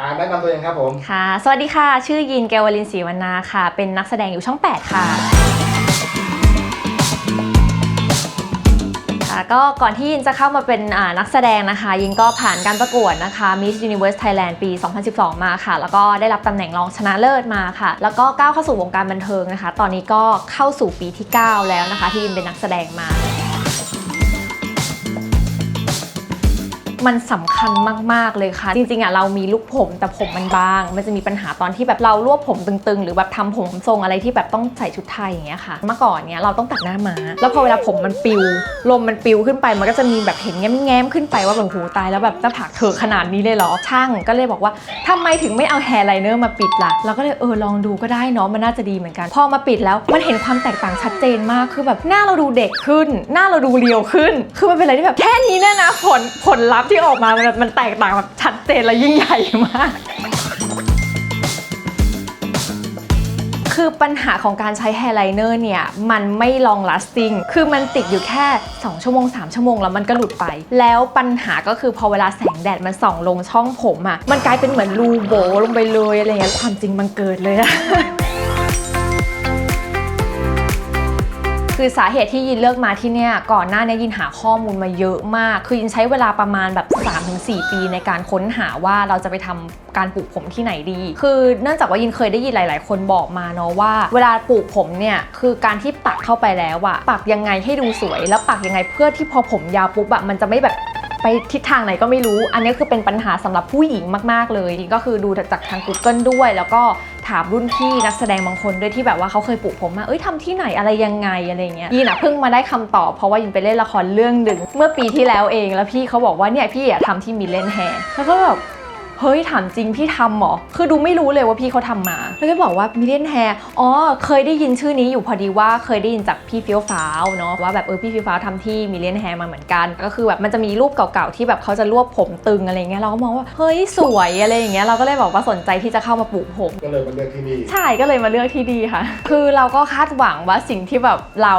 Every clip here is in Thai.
อ่าแนะนำตัวเองครับผม ค่ะ สวัสดีค่ะ ชื่อยินแกวลินศรีวรรณาค่ะ เป็นนักแสดงอยู่ช่อง 8 ค่ะ ค่ะก็ก่อนที่ยินจะเข้ามาเป็นอ่านักแสดงนะคะ ยินก็ผ่านการประกวดนะคะ Miss Universe Thailand ปี 2012 มาค่ะ แล้วก็ได้รับตำแหน่งรองชนะเลิศมาค่ะ แล้วก็ก้าวเข้าสู่วงการบันเทิงนะคะ ตอนนี้ก็เข้าสู่ปีที่ 9 แล้วนะคะ ที่ยินเป็นนักแสดงมา มันสำคัญมากๆเลยค่ะ จริงๆอะเรามีลูกผมแต่ผมมันบาง มันจะมีปัญหาตอนที่แบบเรารวบผมตึงๆ หรือแบบทำผมทรงอะไรที่แบบต้องใส่ชุดไทยอย่างเงี้ยค่ะ เมื่อก่อนเนี้ยเราต้องตัดหน้ามาแล้วพอเวลาผมมันปิว ลมมันปิวขึ้นไป มันก็จะมีแบบเห็นแง้มๆขึ้นไปว่าแบบโหตายแล้วแบบจะผักเธอขนาดนี้เลยเหรอ ช่างก็เลยบอกว่าทำไมถึงไม่เอาแฮร์ไลเนอร์มาปิดล่ะ เราก็เลยเออลองดูก็ได้เนาะมันน่าจะดีเหมือนกัน พอมาปิดแล้วมันเห็นความแตกต่างชัดเจนมากคือแบบหน้าเราดูเด็กขึ้น หน้าเราดูเรียวขึ้น คือมันเป็นอะไรที่แบบแค่นี้เนี่ยนะผลผลลัพธที่ออกมามันมันแตกต่างแบบชัดเจนและยิ่งใหญ่มาก คือปัญหาของการใช้แฮร์ไลเนอร์เนี่ย มันไม่ลอง lasting คือมันติดอยู่แค่ 2 ชั่วโมง 3 ชั่วโมงแล้วมันก็หลุดไป แล้วปัญหาก็คือพอเวลาแสงแดดมันส่องลงช่องผมอะ่ะมันกลายเป็นเหมือนรูโบลงไปเลยอะไรเงี้ยความจริงมันเกิดเลยอะ คือสาเหตุที่ยินเลือกมาที่เนี่ยก่อนหน้านี้ยินหาข้อมูลมาเยอะมาก คือยินใช้เวลาประมาณแบบ 3-4 ปีในการค้นหาว่าเราจะไปทำการปลูกผมที่ไหนดี คือเนื่องจากว่ายินเคยได้ยินหลาย ๆ คนบอกมาเนาะว่า เวลาปลูกผมเนี่ยคือการที่ปักเข้าไปแล้วอะปักยังไงให้ดูสวย แล้วปักยังไงเพื่อที่พอผมยาวปุ๊บอะมันจะไม่แบบไปทิศทางไหนก็ไม่รู้ อันนี้คือเป็นปัญหาสำหรับผู้หญิงมาก ๆ เลยก็คือดูจากทาง Google ด้วย แล้วก็ ถามรุ่นพี่นักแสดงบางคนด้วยที่แบบว่าเขาเคยปลูกผมมาเอ้ยทำที่ไหนอะไรยังไงอะไรเงี้ยยินอะเพิ่งมาได้คำตอบเพราะว่ายินไปเล่นละครเรื่องหนึ่งเมื่อปีที่แล้วเองแล้วพี่เขาบอกว่าเนี่ยพี่อะทำที่มิเลนแฮร์แล้วก็แบบ เฮ้ยถามจริงพี่ทำเหรอ คือดูไม่รู้เลยว่าพี่เขาทำมา แล้วก็บอกว่ามิเลนแฮร์อ๋อเคยได้ยินชื่อนี้อยู่พอดีว่าเคยได้ยินจากพี่เฟี้ยวฟ้าวเนาะว่าแบบเออพี่เฟี้ยวฟ้าวทำที่มิเลนแฮร์มาเหมือนกัน ก็คือแบบมันจะมีรูปเก่าๆที่แบบเขาจะรวบผมตึงอะไรเงี้ยเราก็มองว่าเฮ้ยสวยอะไรอย่างเงี้ยเราก็เลยบอกว่าสนใจที่จะเข้ามาปลูกผม ก็เลยมาเลือกที่นี่ใช่ก็เลยมาเลือกที่ดีค่ะ คือเราก็คาดหวังว่าสิ่งที่แบบเรา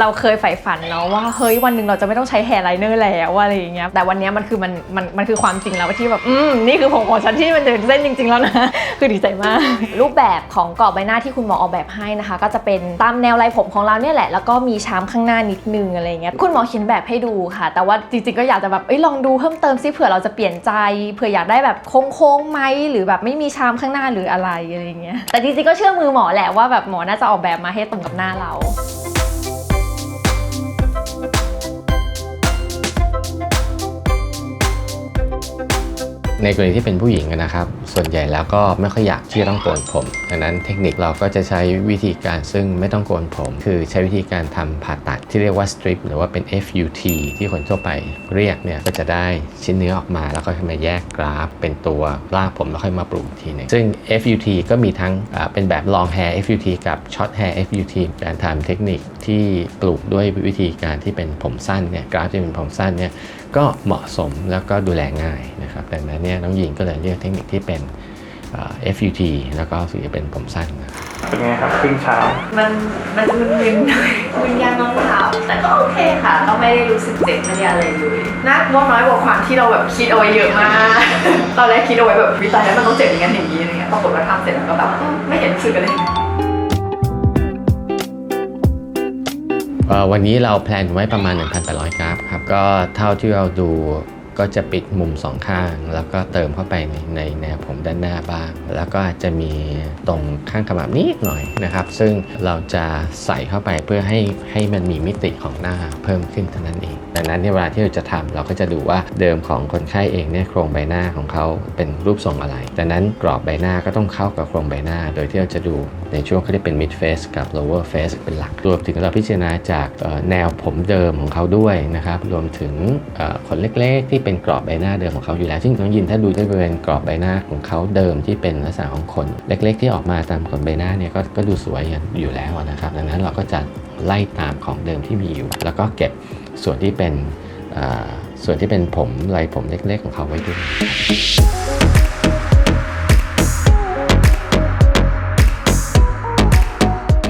เราเคยใฝ่ฝันเนาะว่าเฮ้ยวันหนึ่งเราจะไม่ต้องใช้แฮร์ไลเนอร์แล้วอะไรอย่างเงี้ยแต่วันเนี้ยมันคือมันมันมันคือความจริงแล้วที่แบบอืมนี่คือผมของฉันที่มันเดินเส้นจริง ๆ แล้วนะ คือดีใจมาก รูปแบบของกรอบใบหน้าที่คุณหมอออกแบบให้นะคะ ก็จะเป็นตามแนวลายผมของเราเนี่ยแหละ แล้วก็มีชามข้างหน้านิดนึงอะไรเงี้ยคุณหมอเขียนแบบให้ดูค่ะ แต่ว่าจริงๆก็อยากจะแบบเอ้ยลองดูเพิ่มเติมซิเผื่อเราจะเปลี่ยนใจเผื่ออยากได้แบบโค้งๆไหมหรือแบบไม่มีชามข้างหน้าหรืออะไรอะไรเงี้ยแต่จริงๆก็เชื่อมือหมอแหละว่าแบบหมอน่าจะออกแบบมาให้ตรงกับหน้าเรา ในกรณีที่เป็นผู้หญิงนะครับ ส่วนใหญ่แล้วก็ไม่ค่อยอยากที่จะต้องโกนผมดังนั้นเทคนิคเราก็จะใช้วิธีการซึ่งไม่ต้องโกนผม คือใช้วิธีการทำผ่าตัดที่เรียกว่า strip หรือว่าเป็น FUT ที่คนทั่วไปเรียกเนี่ยก็จะได้ชิ้นเนื้อออกมาแล้วก็มาแยกกราฟ เป็นตัวรากผมแล้วค่อยมาปลูกทีนึงซึ่ง FUT ก็มีทั้งเป็นแบบ long hair FUT กับ short hair FUT การทำเทคนิคที่ปลูกด้วยวิธีการที่เป็นผมสั้นเนี่ยกราฟที่เป็นผมสั้นเนี่ย ก็เหมาะสมแล้วก็ดูแลง่ายนะครับดังนั้นเนี่ยน้องหญิงก็เลยเลือกเทคนิคที่เป็นอ่า FUT แล้วก็สีจะเป็นผมสั้นนะครับเป็นไงครับครึ่งเช้ามันมันมึนมึนหน่อยมึนยางน้องสาวแต่ก็โอเคค่ะ ก็ไม่ได้รู้สึกเจ็บไม่ได้อะไรเลยน่ากลัวน้อยกว่าความที่เราแบบคิดเอาไว้เยอะมาก ตอนแรกคิดเอาไว้แบบวิตายแล้วมันต้องเจ็บอย่างนั้นอย่างนี้อะไรเงี้ยปรากฏว่าทำเสร็จแล้วก็แบบอืมไม่เห็นรู้สึกอะไรเอ่อวันนี้เราแพลนไว้ประมาณ 1,800 กราฟครับ ก็เท่าที่เราดูก็จะปิดมุมสองข้าง แล้วก็เติมเข้าไปในในแนวผมด้านหน้าบ้าง แล้วก็อาจจะมีตรงข้างขมับนิดหน่อยนะครับ ซึ่งเราจะใส่เข้าไปเพื่อให้ให้มันมีมิติของหน้าเพิ่มขึ้นเท่านั้นเองดังนั้นเวลาที่เราจะทำเราก็จะดูว่าเดิมของคนไข้เองเนี่ยโครงใบหน้าของเขาเป็นรูปทรงอะไรดังนั้นกรอบใบหน้าก็ต้องเข้ากับโครงใบหน้า โดยที่เราจะดูในช่วงเขาเรียกเป็น mid face กับ lower face เป็นหลัก รวมถึงเราพิจารณาจากแนวผมเดิมของเขาด้วยนะครับ รวมถึงขนเล็กๆ ที่เป็นกรอบใบหน้าเดิมของเขาอยู่แล้ว ซึ่งน้องยินถ้าดูที่บริเวณกรอบใบหน้าของเขาเดิมที่เป็นลักษณะของขนเล็ก ๆ ที่ออกมาตามขนใบหน้าเนี่ยกก็ดูสวยอยู่แล้วนะครับ ดังนั้นเราก็จะไล่ตามของเดิมที่มีอยู่ แล้วก็เก็บ ส่วนที่เป็นส่วนที่เป็นผมลายผมเล็กๆของเขาไว้ด้วย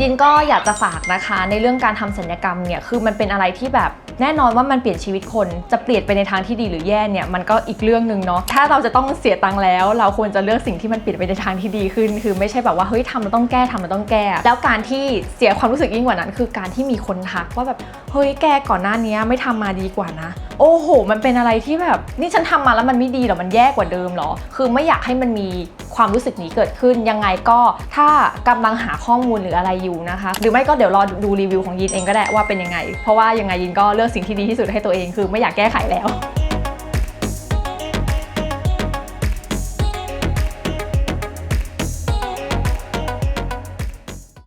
ยินก็อยากจะฝากนะคะ ในเรื่องการทำศัลยกรรมเนี่ยคือมันเป็นอะไรที่แบบแน่นอนว่ามันเปลี่ยนชีวิตคนจะเปลี่ยนไปในทางที่ดีหรือแย่เนี่ยมันก็อีกเรื่องหนึ่งเนาะถ้าเราจะต้องเสียตังค์แล้ว เราควรจะเลือกสิ่งที่มันเปลี่ยนไปในทางที่ดีขึ้น คือไม่ใช่แบบว่าเฮ้ยทำมันต้องแก้ทำมันต้องแก้ แล้วการที่เสียความรู้สึกยิ่งกว่านั้น คือการที่มีคนทักว่าแบบเฮ้ยแกก่อนหน้านี้ไม่ทำมาดีกว่านะ โอ้โห มันเป็นอะไรที่แบบนี่ฉันทำมาแล้วมันไม่ดีหรอมันแย่กว่าเดิมหรอ คือไม่อยากให้มันมีความรู้สึกนี้เกิดขึ้นยังไงก็ถ้ากำลังหาข้อมูลหรืออะไรอยู่นะคะ หรือไม่ก็เดี๋ยวรอดูรีวิวของยินเองก็ได้ว่าเป็นยังไง เพราะว่ายังไงยินก็เลือกสิ่งที่ดีที่สุดให้ตัวเองคือไม่อยากแก้ไขแล้ว